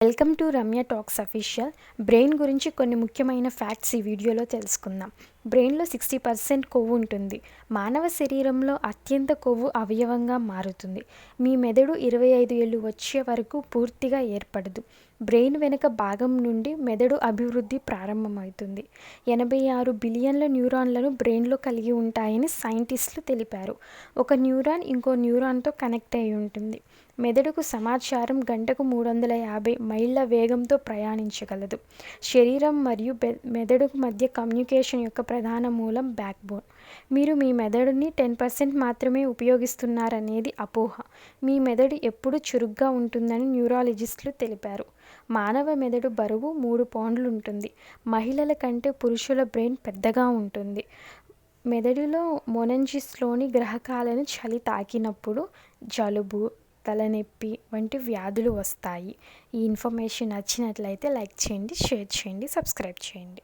Welcome to Ramya talks official. Brain గురించి కొన్ని ముఖ్యమైన ఫ్యాక్ట్స్ ఈ వీడియోలో తెలుసుకుందాం. బ్రెయిన్లో సిక్స్టీ పర్సెంట్ కొవ్వు ఉంటుంది. మానవ శరీరంలో అత్యంత కొవ్వు అవయవంగా మారుతుంది. మీ మెదడు ఇరవై ఐదు ఏళ్ళు వచ్చే వరకు పూర్తిగా ఏర్పడదు. బ్రెయిన్ వెనుక భాగం నుండి మెదడు అభివృద్ధి ప్రారంభమవుతుంది. ఎనభై ఆరు బిలియన్ల న్యూరాన్లను బ్రెయిన్లో కలిగి ఉంటాయని సైంటిస్టులు తెలిపారు. ఒక న్యూరాన్ ఇంకో న్యూరాన్తో కనెక్ట్ అయి ఉంటుంది. మెదడుకు సమాచారం గంటకు మూడు వందల యాభై మైళ్ళ వేగంతో ప్రయాణించగలదు. శరీరం మరియు మెదడుకు మధ్య కమ్యూనికేషన్ యొక్క ప్రధాన మూలం బ్యాక్ బోన్ మీరు మీ మెదడుని టెన్ పర్సెంట్ మాత్రమే ఉపయోగిస్తున్నారనేది అపోహ. మీ మెదడు ఎప్పుడు చురుగ్గా ఉంటుందని న్యూరాలజిస్టులు తెలిపారు. మానవ మెదడు బరువు మూడు పౌండ్లు ఉంటుంది. మహిళల కంటే పురుషుల బ్రెయిన్ పెద్దగా ఉంటుంది. మెదడులో మొనంజిస్లోని గ్రహకాలను చలి తాకినప్పుడు జలుబు తలనొప్పి వంటి వ్యాధులు వస్తాయి. ఈ ఇన్ఫర్మేషన్ నచ్చినట్లయితే లైక్ చేయండి షేర్ చేయండి సబ్స్క్రైబ్ చేయండి.